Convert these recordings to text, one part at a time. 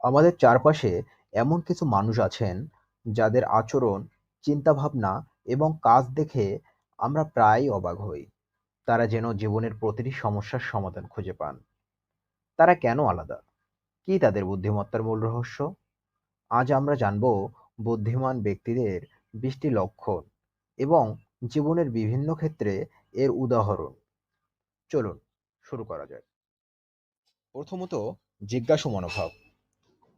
আমাদের চারপাশে এমন কিছু মানুষ আছেন যাদের আচরণ, চিন্তাভাবনা এবং কাজ দেখে আমরা প্রায়ই অবাক হই। তারা যেন জীবনের প্রতিটি সমস্যার সমাধান খুঁজে পান। তারা কেন আলাদা? কী তাদের বুদ্ধিমত্তার মূল রহস্য? আজ আমরা জানব বুদ্ধিমান ব্যক্তিদের বৃষ্টি লক্ষণ এবং জীবনের বিভিন্ন ক্ষেত্রে এর উদাহরণ। চলুন শুরু করা যাক। প্রথমত জিজ্ঞাসু মনোভাব।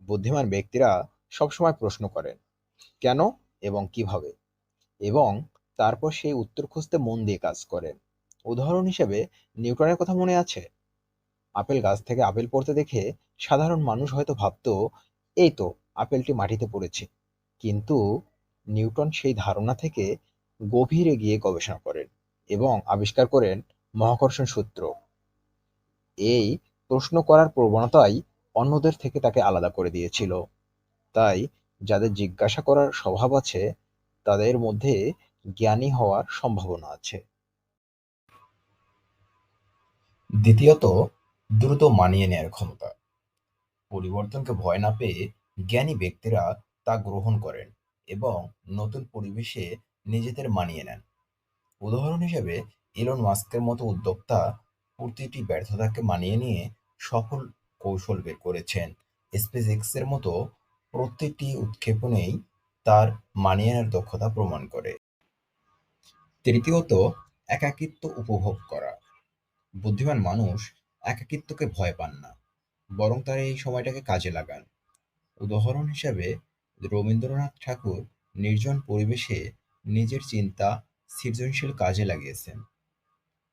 বুদ্ধিমান ব্যক্তিরা সবসময় প্রশ্ন করেন, কেন এবং কীভাবে? এবং তারপর সেই উত্তর খুঁজতে মন দিয়ে কাজ করেন। উদাহরণ হিসেবে, নিউটনের কথা মনে আছে? আপেল গাছ থেকে আপেল পড়তে দেখে সাধারণ মানুষ হয়তো ভাবত, এই তো, আপেলটি মাটিতে পড়েছে। কিন্তু নিউটন সেই ধারণা থেকে গভীরে গিয়ে গবেষণা করেন এবং আবিষ্কার করেন মহাকর্ষণ সূত্র। এই প্রশ্ন করার প্রবণতাই অন্যদের থেকে তাকে আলাদা করে দিয়েছিল। তাই যাদের জিজ্ঞাসা করার স্বভাব আছে, তাদের মধ্যে জ্ঞানী হওয়ার সম্ভাবনা আছে। দ্বিতীয়ত, দ্রুত মানিয়ে নেয়ার ক্ষমতা। পরিবর্তনকে ভয় না পেয়ে জ্ঞানী ব্যক্তিরা তা গ্রহণ করেন এবং নতুন পরিবেশে নিজেদের মানিয়ে নেন। উদাহরণ হিসেবে ইলন মাস্কের মতো উদ্যোক্তা প্রতিটি ব্যর্থতাকে মানিয়ে নিয়ে সফল কৌশল বের করেছেন। স্পেসএক্সের মতো প্রত্যেকটি উৎক্ষেপণেই তার মানিয়ে দক্ষতা প্রমাণ করে। তৃতীয়ত, একাকিত্ব উপভোগ করা। বুদ্ধিমান মানুষ একাকিত্বকে ভয় পান না, বরং তারা এই সময়টাকে কাজে লাগান। উদাহরণ হিসাবে, রবীন্দ্রনাথ ঠাকুর নির্জন পরিবেশে নিজের চিন্তা সৃজনশীল কাজে লাগিয়েছেন।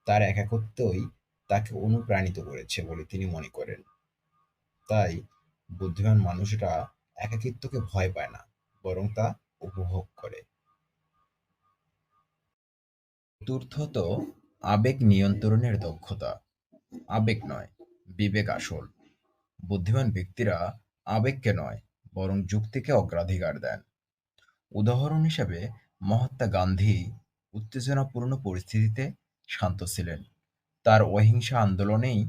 তার একাকত্বই তাকে অনুপ্রাণিত করেছে বলে তিনি মনে করেন। তাই বুদ্ধিমান মানুষরা একাকিত্বকে ভয় পায় না, বরং তা উপভোগ করে। চতুর্থত, আবেগ নিয়ন্ত্রণের দক্ষতা। আবেগ নয়, বিবেক আসল। বুদ্ধিমান ব্যক্তিরা আবেগকে নয়, বরং যুক্তিকে অগ্রাধিকার দেন। উদাহরণ হিসেবে, মহাত্মা গান্ধী উত্তেজনাপূর্ণ পরিস্থিতিতে শান্ত ছিলেন। তার অহিংসা আন্দোলনেই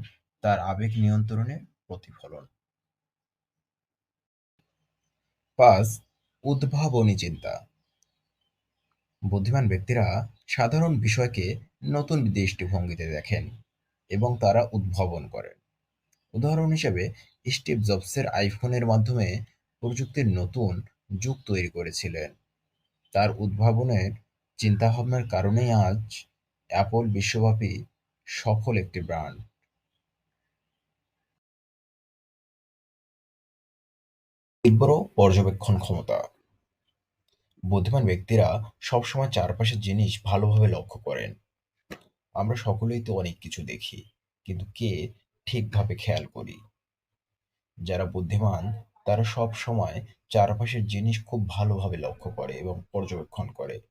তার আবেগ নিয়ন্ত্রণের প্রতিফলন। পাঁচ, উদ্ভাবনী চিন্তা। বুদ্ধিমান ব্যক্তিরা সাধারণ বিষয়কে নতুন দৃষ্টিভঙ্গিতে দেখেন এবং তারা উদ্ভাবন করেন। উদাহরণ হিসেবে, স্টিভ জবসের আইফোনের মাধ্যমে প্রযুক্তির নতুন যুগ তৈরি করেছিলেন। তার উদ্ভাবনের চিন্তাভাবনার কারণেই আজ অ্যাপল বিশ্বব্যাপী সফল একটি ব্র্যান্ড। তীব্র পর্যবেক্ষণ ক্ষমতা। বুদ্ধিমান ব্যক্তিরা সবসময় চারপাশের জিনিস ভালোভাবে লক্ষ্য করেন। আমরা সকলেই তো অনেক কিছু দেখি, কিন্তু কে ঠিকভাবে খেয়াল করি? যারা বুদ্ধিমান, তারা সব সময় চারপাশের জিনিস খুব ভালোভাবে লক্ষ্য করে এবং পর্যবেক্ষণ করে।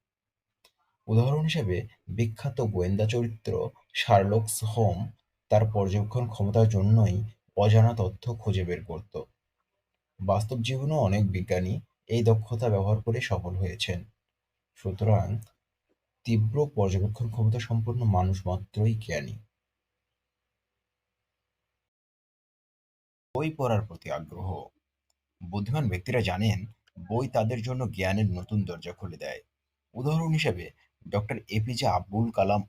উদাহরণ হিসেবে, বিখ্যাত গোয়েন্দা চরিত্র শার্লকস হোম তার পর্যবেক্ষণ ক্ষমতার জন্যই অজানা তথ্য খুঁজে বের করত। বাস্তব জীবনেও অনেক বিজ্ঞানী এই দক্ষতা ব্যবহার করে সফল হয়েছেন। সুতরাং তীব্র পর্যবেক্ষণ ক্ষমতা সম্পন্ন মানুষ মাত্রই জ্ঞানী। বই পড়ার প্রতি আগ্রহ। বুদ্ধিমান ব্যক্তিরা জানেন, বই তাদের জন্য জ্ঞানের নতুন দরজা খুলে দেয়। উদাহরণ হিসেবে, ডক্টর এপিজে আব্দুল কালাম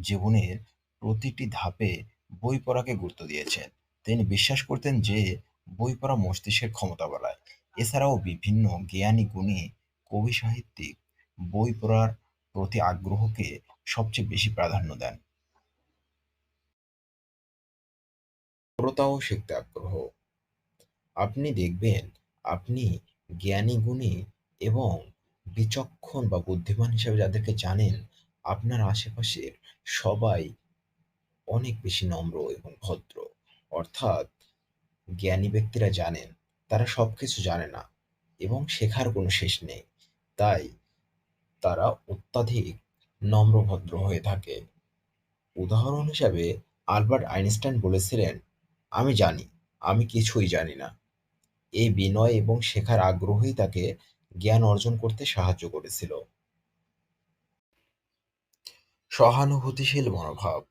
জীবনের প্রতিটি ধাপে বই পড়াকে গুরুত্ব দিয়েছেন। তিনি বিশ্বাস করতেন যে বই পড়া মস্তিষ্কের ক্ষমতা বাড়ায়। এছাড়াও বিভিন্ন জ্ঞানী গুণী কবি সাহিত্যিক বই পড়ার প্রতি আগ্রহকে সবচেয়ে বেশি প্রাধান্য দেন। শিখতে আগ্রহ। আপনি দেখবেন আপনি জ্ঞানী গুণী এবং বিচক্ষণ বা বুদ্ধিমান হিসেবে যাদেরকে জানেন, আপনার আশেপাশের সবাই অনেক বেশি নম্র এবং ভদ্র। অর্থাৎ জ্ঞানী ব্যক্তিরা জানেন, তারা সব কিছু জানে না এবং শেখার কোনো শেষ নেই। তাই তারা অত্যাধিক নম্রভদ্র হয়ে থাকে। উদাহরণ হিসাবে আলবার্ট আইনস্টাইন বলেছিলেন, আমি জানি, আমি কিছুই জানি না। এই বিনয় এবং শেখার আগ্রহই তাকে জ্ঞান অর্জন করতে সাহায্য করেছিল। সহানুভূতিশীল মনোভাব।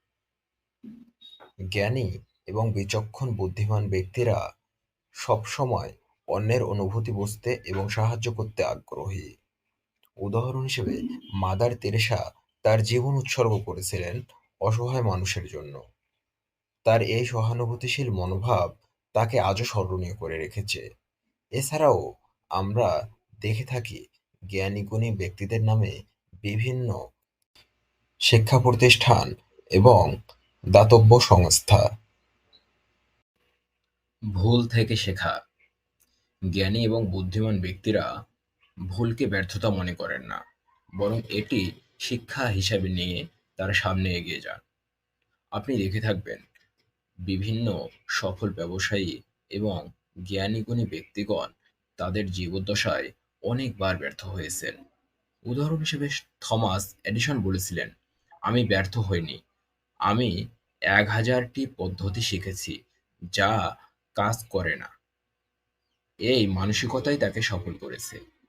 জ্ঞানী এবং বিচক্ষণ বুদ্ধিমান ব্যক্তিরা সবসময় অন্যের অনুভূতি বুঝতে এবং সাহায্য করতে আগ্রহী। উদাহরণ হিসেবে, মাদার তেরেসা তার জীবন উৎসর্গ করেছিলেন অসহায় মানুষের জন্য। তার এই সহানুভূতিশীল মনোভাব তাকে আজও স্মরণীয় করে রেখেছে। এছাড়াও, আমরা দেখে থাকি জ্ঞানী গুণী ব্যক্তিদের নামে বিভিন্ন শিক্ষা প্রতিষ্ঠান এবং দাতব্য সংস্থা। ভুল থেকে শেখা। জ্ঞানী এবং বুদ্ধিমান ব্যক্তিরা ভুলকে ব্যর্থতা মনে করেন না, বরং এটি শিক্ষা হিসাবে নিয়ে তারা সামনে এগিয়ে যান। আপনি দেখে থাকবেন, বিভিন্ন সফল ব্যবসায়ী এবং জ্ঞানী গুণী ব্যক্তিগণ তাদের জীবদ্দশায় অনেকবার ব্যর্থ হয়েছেন। উদাহরণ হিসেবে থমাস এডিসন বলেছিলেন, আমি ব্যর্থ হইনি। আমি এক হাজারটি পদ্ধতি শিখেছি, যা কাজ করে না। এই মানসিকতাই তাকে সফল করেছে।